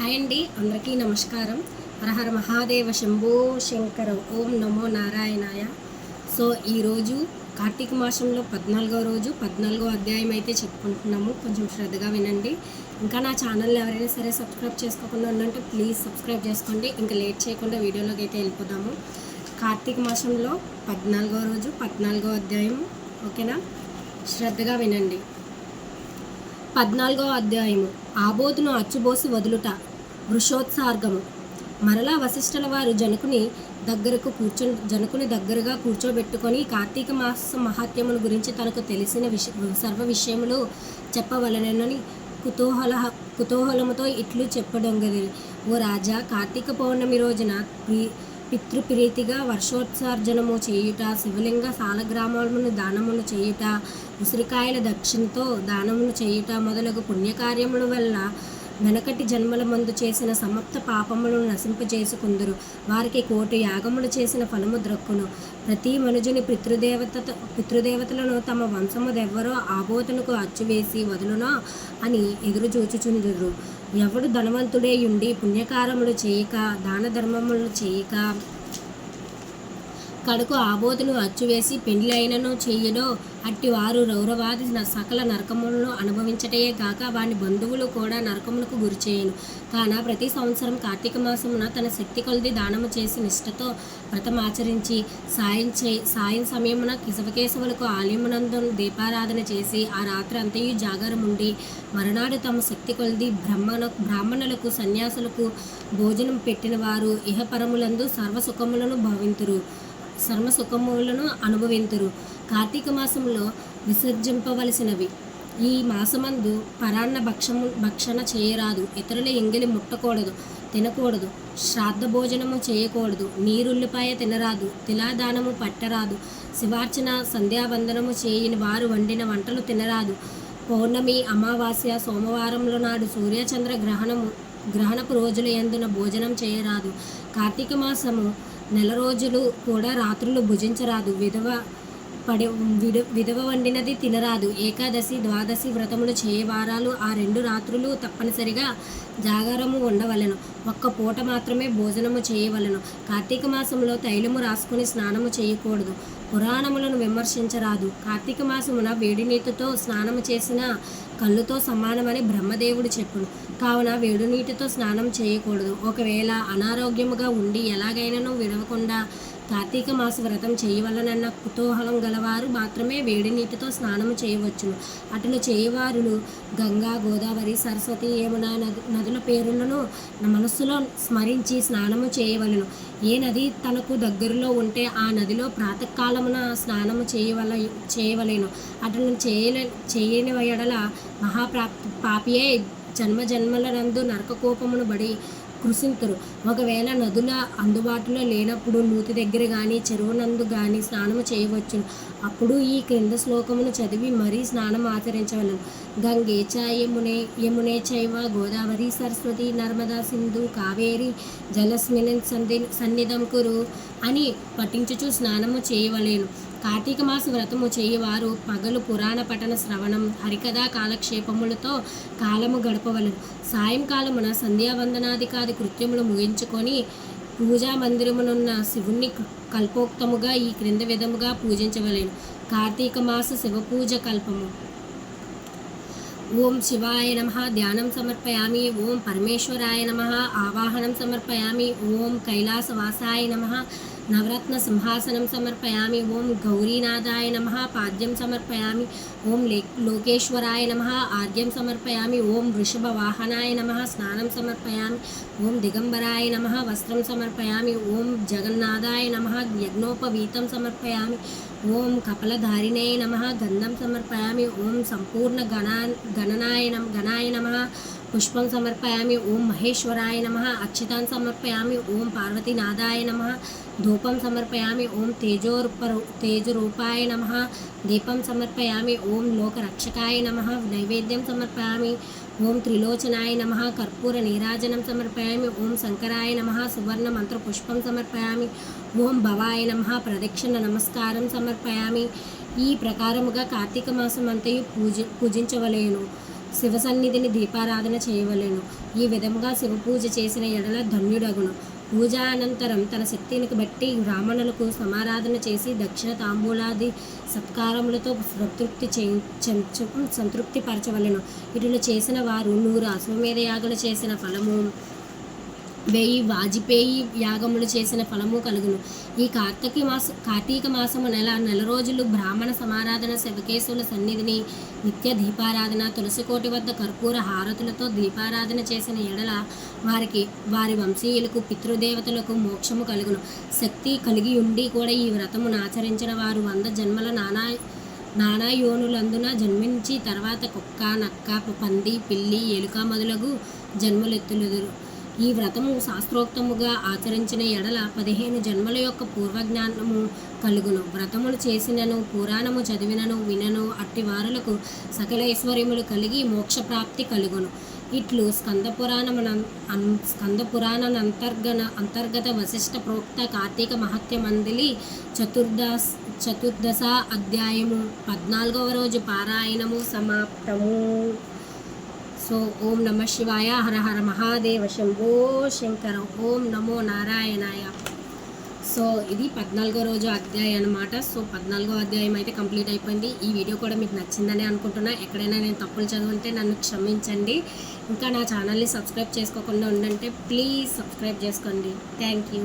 Hi అండి అందరికీ నమస్కారం. హరహర మహాదేవ శంభో శంకర ఓం నమో నారాయణాయ. సో ఈరోజు కార్తీక మాసంలో పద్నాలుగో రోజు పద్నాలుగో అధ్యాయం అయితే చెప్పుకుంటున్నాము. కొంచెం శ్రద్ధగా వినండి. ఇంకా నా ఛానల్ ఎవరైనా సరే సబ్స్క్రైబ్ చేసుకోకుండా ఉందంటే ప్లీజ్ సబ్స్క్రైబ్ చేసుకోండి. ఇంకా లేట్ చేయకుండా వీడియోలోకి అయితే వెళ్ళిపోదాము. కార్తీక మాసంలో పద్నాలుగో రోజు పద్నాలుగో అధ్యాయం ఓకేనా? శ్రద్ధగా వినండి. పద్నాలుగో అధ్యాయము. ఆబోతును అచ్చుబోసి వదులుట. వృషోత్సార్గము. మరలా వశిష్ఠుల వారు జనకుని దగ్గరకు కూర్చో జనకుని దగ్గరగా కూర్చోబెట్టుకొని కార్తీక మాస మహాత్యమును గురించి తనకు తెలిసిన విష సర్వ విషయములు చెప్పవలనని కుతూహల కుతూహలముతో ఇట్లు చెప్పడొంగది ఓ రాజా కార్తీక పౌర్ణమి రోజున ప్రీ పితృప్రీతిగా వర్షోత్సర్జనము చేయుట శివలింగ సాలగ్రామమును దానమును చేయుట ఉసిరికాయల దక్షిణతో దానమును చేయుట మొదలగు పుణ్యకార్యముల వల్ల వెనకటి జన్మల మందు చేసిన సమప్త పాపములను నశింపజేసుకుందరు. వారికి కోటి యాగములు చేసిన ఫలము ద్రక్కును. ప్రతి మనుజుని పితృదేవత పితృదేవతలను తమ వంశముదెవ్వరో ఆబోతనకు అచ్చువేసి వదులునో అని ఎదురు చూచుచుందురు. ఎవడు ధనవంతుడే ఉండి పుణ్యకారములు చేయక దాన ధర్మములు చేయక కడుకు ఆబోతును అచ్చువేసి పెండ్లి చెయ్యడో అట్టి వారు రౌరవాది న- సకల నరకములను అనుభవించటయే కాక వాని బంధువులు కూడా నరకములకు గురిచేయను కాన ప్రతి సంవత్సరం కార్తీక మాసమున తన శక్తి కొలది దానము చేసి నిష్ఠతో వ్రతమాచరించి సాయం చే సాయం సమయమున కిశవకేశవులకు ఆలయమునందు దీపారాధన చేసి ఆ రాత్రి అంతయు జాగారముండి మరునాడు తమ శక్తి కొలది బ్రహ్మణ బ్రాహ్మణులకు సన్యాసులకు భోజనం పెట్టిన వారు ఇహపరములందు సర్వసుఖములను భావింతురు. సర్వ సుఖములను అనుభవింతురు. కార్తీక మాసంలో విసర్జింపవలసినవి. ఈ మాసమందు పరాన్న భక్షము భక్షణ చేయరాదు. ఇతరుల ఎంగిలి ముట్టకూడదు తినకూడదు. శ్రాద్ధ భోజనము చేయకూడదు. నీరుల్లిపాయ తినరాదు. తిలాదానము పట్టరాదు. శివార్చన సంధ్యావందనము చేయని వారు వండిన వంటలు తినరాదు. పౌర్ణమి అమావాస్య సోమవారంలో నాడు సూర్యచంద్ర గ్రహణము గ్రహణపు రోజుల ఎందున భోజనం చేయరాదు. కార్తీక మాసము నెల రోజులు కూడా రాత్రులు భుజించరాదు. విధవ పడి విడ విధవ వండినది తినరాదు. ఏకాదశి ద్వాదశి వ్రతములు చేయవారాలు ఆ రెండు రాత్రులు తప్పనిసరిగా జాగారము ఉండవలెను ఒక్క పూట మాత్రమే భోజనము చేయవలెను. కార్తీక మాసంలో తైలము రాసుకుని స్నానము చేయకూడదు. పురాణములను విమర్శించరాదు. కార్తీక మాసమున వేడి నీటితో స్నానము చేసిన కళ్ళుతో సమానమని బ్రహ్మదేవుడు చెప్పును. కావున వేడి నీటితో స్నానం చేయకూడదు. ఒకవేళ అనారోగ్యముగా ఉండి ఎలాగైనాను విడవకుండా కార్తీక మాస వ్రతం చేయవలనన్న కుతూహలం గలవారు మాత్రమే వేడి నీటితో స్నానము చేయవచ్చును. అటును చేయవారులు గంగా గోదావరి సరస్వతి యమున నదుల పేరులను మనస్సులో స్మరించి స్నానము చేయవలెను. ఏ నది తనకు దగ్గరలో ఉంటే ఆ నదిలో ప్రాతకాలమున స్నానము చేయవల చేయవలేను. అటును చేయలే చేయని ఎడల మహాప్రా పాపియే జన్మ జన్మల నందు నరక నరకకోపమును బడి కృషింతురు. ఒకవేళ నదుల అందుబాటులో లేనప్పుడు లూతి దగ్గర కానీ చెరువునందు కానీ స్నానము చేయవచ్చును. అప్పుడు ఈ క్రింద శ్లోకమును చదివి మరీ స్నానం ఆచరించవలను. గంగే చ యమునే యమునే చైవ గోదావరి సరస్వతి నర్మదా సింధు కావేరి జలస్మిన్ సంధి సన్నిధం కురు అని పఠించుచు స్నానము చేయవలేను. కార్తీక మాస వ్రతము చేయవారు. పగలు పురాణ పఠన శ్రవణం హరికథా కాలక్షేపములతో కాలము గడపవలను. సాయంకాలమున సంధ్యావందనాదికాది కృత్యములు ముగించుకొని పూజా మందిరమునున్న శివుణ్ణి కల్పోక్తముగా ఈ క్రింద విధముగా పూజించవలేను. కార్తీక మాస శివ పూజ కల్పము. ఓం శివాయ నమ. ధ్యానం సమర్పయామి. ఓం పరమేశ్వరాయ నమ. ఆవాహనం సమర్పయామి. ఓం కైలాసవాసాయ నమ. నవరత్న సింహాసనం సమర్పయామి ఓం గౌరీనాథాయ నమ పాద్యం సమర్పయామి ఓం లే లోకేశ్వరాయ నమ ఆద్యం సమర్పయామి ఓం వృషభ వాహనాయ నమ స్నానం సమర్పయామి ఓం దిగంబరాయ నమ వస్త్రం సమర్పయామి ఓం జగన్నాథాయ నమ యజ్ఞోపవీతం సమర్పయామి ఓం కపలధారిణే నమ గంధం సమర్పయామి ఓం సంపూర్ణ గణా గణనాయ నమ గణాయ నమ పుష్పం సమర్పయామి ఓం మహేశ్వరాయ నమ అక్షితాన్ సమర్పయామి ఓం పార్వతీనాథాయ నమ ధూపం సమర్పయామి ఓం తేజోరూప తేజరూపాయ నమ దీపం సమర్పయామి ఓం లోకరక్షకాయ నమ నైవేద్యం సమర్పయామి ఓం త్రిలోచనాయ నమ కర్పూర నీరాజనం సమర్పయామి ఓం శంకరాయ నమ సువర్ణ మంత్ర పుష్పం సమర్పయామి ఓం భవాయ నమ ప్రదక్షిణ నమస్కారం సమర్పయామి. ఈ ప్రకారముగా కార్తీక మాసం అంతయు పూజ పూజించవలేను. శివ సన్నిధిని దీపారాధన చేయవలెను. ఈ విధంగా శివ పూజ చేసిన ఎడల ధన్యుడగును. పూజ అనంతరం తన శక్తిని బట్టి బ్రాహ్మణులకు సమారాధన చేసి దక్షిణ తాంబూలాది సత్కారములతో సంతృప్తి చే చెంచు సంతృప్తి పరచవలెను ఇటులు చేసిన వారు నూరు అశ్వమేధ యాగలు చేసిన ఫలము వేయి వాజిపేయి యాగములు చేసిన ఫలము కలుగును. ఈ కార్తీక మాస కార్తీక మాసము నెల నెల రోజులు బ్రాహ్మణ సమారాధన శివకేశవుల సన్నిధిని నిత్య దీపారాధన తులసికోటి వద్ద కర్పూర హారతులతో దీపారాధన చేసిన ఎడల వారికి వారి వంశీయులకు పితృదేవతలకు మోక్షము కలుగును. శక్తి కలిగి ఉండి కూడా ఈ వ్రతమును ఆచరించిన వారు వంద జన్మల నానా నానా యోనులందున జన్మించి తర్వాత కుక్క నక్క పంది పిల్లి ఎలుక మొదలగు జన్మలెత్తులుదురు ఈ వ్రతము శాస్త్రోక్తముగా ఆచరించిన ఎడల పదిహేను జన్మల యొక్క పూర్వజ్ఞానము కలుగును. వ్రతములు చేసినను పురాణము చదివినను వినను అట్టి వారులకు సకలైశ్వర్యములు కలిగి మోక్షప్రాప్తి కలుగును. ఇట్లు స్కందపురాణమున స్కందపురాణ అంతర్గన అంతర్గత వశిష్ట ప్రోక్త కార్తీక మహత్య మందిలి చతుర్దశ చతుర్దశ అధ్యాయము పద్నాలుగవ రోజు పారాయణము సమాప్తము. సో ఓం నమ శివాయ హర హర మహాదేవ శంభో శంకర ఓం నమో నారాయణాయ సో ఇది పద్నాలుగో రోజు అధ్యాయం అనమాట సో పద్నాలుగో అధ్యాయం అయితే కంప్లీట్ అయిపోయింది. ఈ వీడియో కూడా మీకు నచ్చిందని అనుకుంటున్నా. ఎక్కడైనా నేను తప్పులు చదువుంటే నన్ను క్షమించండి. ఇంకా నా ఛానల్ని సబ్స్క్రైబ్ చేసుకోకుండా ఉండంటే ప్లీజ్ సబ్స్క్రైబ్ చేసుకోండి. Thank you